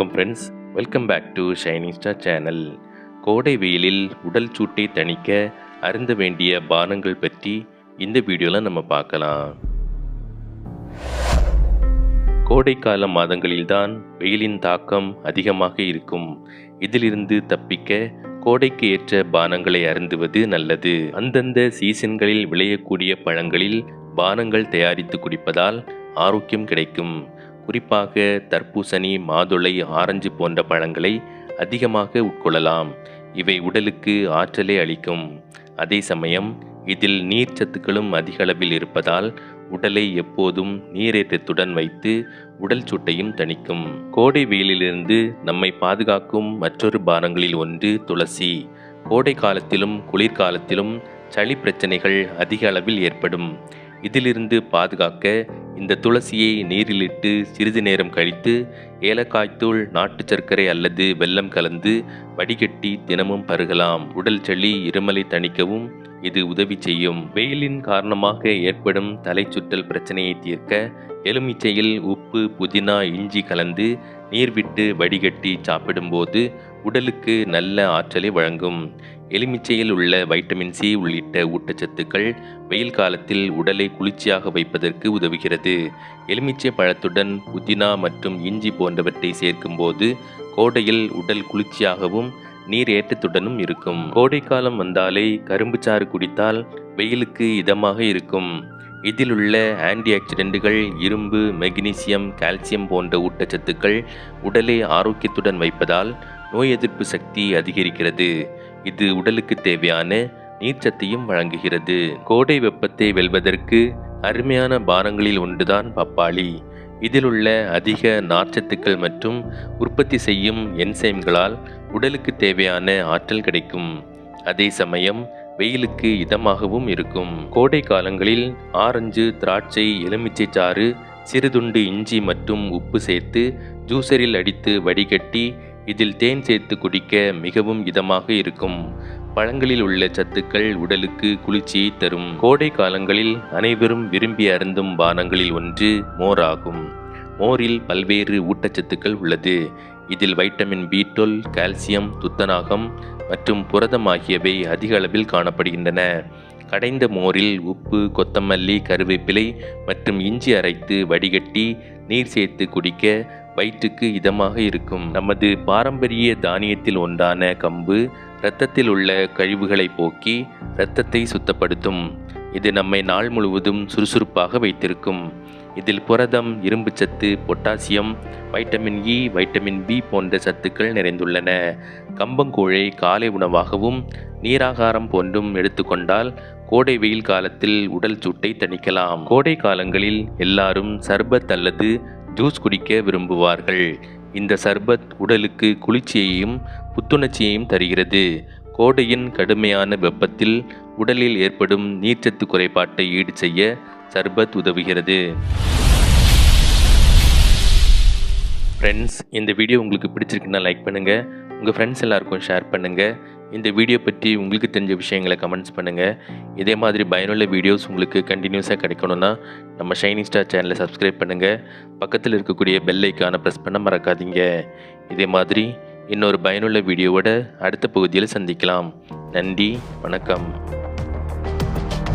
வணக்கம் friends welcome back to shining star channel கோடை வெயிலில் உடல் சூட்டை தணிக்க அருந்த வேண்டிய பானங்கள் பற்றி இந்த வீடியோவில் நம்ம பார்க்கலாம். கோடைக்கால மாதங்களில்தான் வெயிலின் தாக்கம் அதிகமாக இருக்கும். இதிலிருந்து தப்பிக்க கோடைக்கு ஏற்ற பானங்களை அருந்துவது நல்லது. அந்தந்த சீசன்களில் விளையக்கூடிய பழங்களில் பானங்கள் தயாரித்து குடிப்பதால் ஆரோக்கியம் கிடைக்கும். குறிப்பாக தர்பூசணி மாதுளை ஆரஞ்சு போன்ற பழங்களை அதிகமாக உட்கொள்ளலாம். இவை உடலுக்கு ஆற்றலை அளிக்கும். அதே சமயம் இதில் நீர்ச்சத்துக்களும் அதிக அளவில் இருப்பதால் உடலை எப்போதும் நீரேற்றத்துடன் வைத்து உடல் சூட்டையும் தணிக்கும். கோடை வெயிலிலிருந்து நம்மை பாதுகாக்கும் மற்றொரு பானங்களில் ஒன்று துளசி. கோடை காலத்திலும் குளிர்காலத்திலும் சளி பிரச்சனைகள் அதிக அளவில் ஏற்படும். இதிலிருந்து பாதுகாக்க இந்த துளசியை நீரிலிட்டு சிறிது நேரம் கழித்து ஏலக்காய்த்தூள் நாட்டு சர்க்கரை அல்லது வெல்லம் கலந்து வடிகட்டி தினமும் பருகலாம். உடல் சளி இருமலை தணிக்கவும் இது உதவி செய்யும். வெயிலின் காரணமாக ஏற்படும் தலை சுற்றல் பிரச்சனையை தீர்க்க எலுமிச்சையில் உப்பு புதினா இஞ்சி கலந்து நீர் விட்டு வடிகட்டி சாப்பிடும்போது உடலுக்கு நல்ல ஆற்றலை வழங்கும். எலுமிச்சையில் உள்ள வைட்டமின் சி உள்ளிட்ட ஊட்டச்சத்துக்கள் வெயில் காலத்தில் உடலை குளிர்ச்சியாக வைப்பதற்கு உதவுகிறது. எலுமிச்சை பழத்துடன் புதினா மற்றும் இஞ்சி போன்றவற்றை சேர்க்கும்போது கோடையில் உடல் குளிர்ச்சியாகவும் நீர் ஏற்றத்துடனும் இருக்கும். கோடைக்காலம் வந்தாலே கரும்பு சாறு குடித்தால் வெயிலுக்கு இதமாக இருக்கும். இதில் உள்ள ஆன்டி ஆக்சிடென்ட்டுகள் இரும்பு மெக்னீசியம் கால்சியம் போன்ற ஊட்டச்சத்துக்கள் உடலை ஆரோக்கியத்துடன் வைப்பதால் நோய் எதிர்ப்பு சக்தி அதிகரிக்கிறது. இது உடலுக்கு தேவையான நீர்ச்சத்தையும் வழங்குகிறது. கோடை வெப்பத்தை வெல்வதற்கு அருமையான பானங்களில் ஒன்றுதான் பப்பாளி. இதில் உள்ள அதிக நார்ச்சத்துக்கள் மற்றும் உற்பத்தி செய்யும் என்சைம்களால் உடலுக்கு தேவையான ஆற்றல் கிடைக்கும். அதே சமயம் வெயிலுக்கு இதமாகவும் இருக்கும். கோடை காலங்களில் ஆரஞ்சு திராட்சை எலுமிச்சை சாறு சிறுதுண்டு இஞ்சி மற்றும் உப்பு சேர்த்து ஜூசரில் அடித்து வடிகட்டி இதில் தேன் சேர்த்து குடிக்க மிகவும் இதமாக இருக்கும். பழங்களில் உள்ள சத்துக்கள் உடலுக்கு குளிர்ச்சியை தரும். கோடை காலங்களில் அனைவரும் விரும்பி அருந்தும் பானங்களில் ஒன்று மோர் ஆகும் மோரில் பல்வேறு ஊட்டச்சத்துக்கள் உள்ளது. இதில் வைட்டமின் பி டுவெல் கால்சியம் துத்தநாகம் மற்றும் புரதம் ஆகியவை அதிக அளவில் காணப்படுகின்றன. கடைந்த மோரில் உப்பு கொத்தமல்லி கருவேப்பிலை மற்றும் இஞ்சி அரைத்து வடிகட்டி நீர் சேர்த்து குடிக்க வயிற்றுக்கு இதமாக இருக்கும். நமது பாரம்பரிய தானியத்தில் ஒன்றான கம்பு இரத்தத்தில் உள்ள கழிவுகளை போக்கி இரத்தத்தை சுத்தப்படுத்தும். இது நம்மை நாள் முழுவதும் சுறுசுறுப்பாக வைத்திருக்கும். இதில் புரதம் இரும்புச்சத்து potassium vitamin E vitamin B போன்ற சத்துக்கள் நிறைந்துள்ளன. கம்பங்கூழை காலை உணவாகவும் நீராகாரம் போன்றும் எடுத்துக்கொண்டால் கோடை வெயில் காலத்தில் உடல் சூட்டை தணிக்கலாம். கோடை காலங்களில் எல்லாரும் சர்பத் அல்லது ஜூஸ் குடிக்க விரும்புவார்கள். இந்த சர்பத் உடலுக்கு குளிர்ச்சியையும் புத்துணர்ச்சியையும் தருகிறது. கோடையின் கடுமையான வெப்பத்தில் உடலில் ஏற்படும் நீர்ச்சத்து குறைபாட்டை ஈடு செய்ய சர்பத் உதவுகிறது. ஃப்ரெண்ட்ஸ் இந்த வீடியோ உங்களுக்கு பிடிச்சிருக்குன்னா லைக் பண்ணுங்கள் உங்கள் ஃப்ரெண்ட்ஸ் எல்லாருக்கும் ஷேர் பண்ணுங்கள் இந்த வீடியோ பற்றி உங்களுக்கு தெரிஞ்ச விஷயங்களை கமெண்ட்ஸ் பண்ணுங்கள் இதே மாதிரி பயனுள்ள வீடியோஸ் உங்களுக்கு கண்டினியூஸாக கிடைக்கணும்னா நம்ம ஷைனிங் ஸ்டார் சேனலை சப்ஸ்கிரைப் பண்ணுங்கள் பக்கத்தில் இருக்கக்கூடிய பெல் ஐக்கானை ப்ரெஸ் பண்ண மறக்காதீங்க. இதே மாதிரி இன்னொரு பயனுள்ள வீடியோவோட அடுத்த பகுதியில் சந்திக்கலாம். நன்றி வணக்கம்.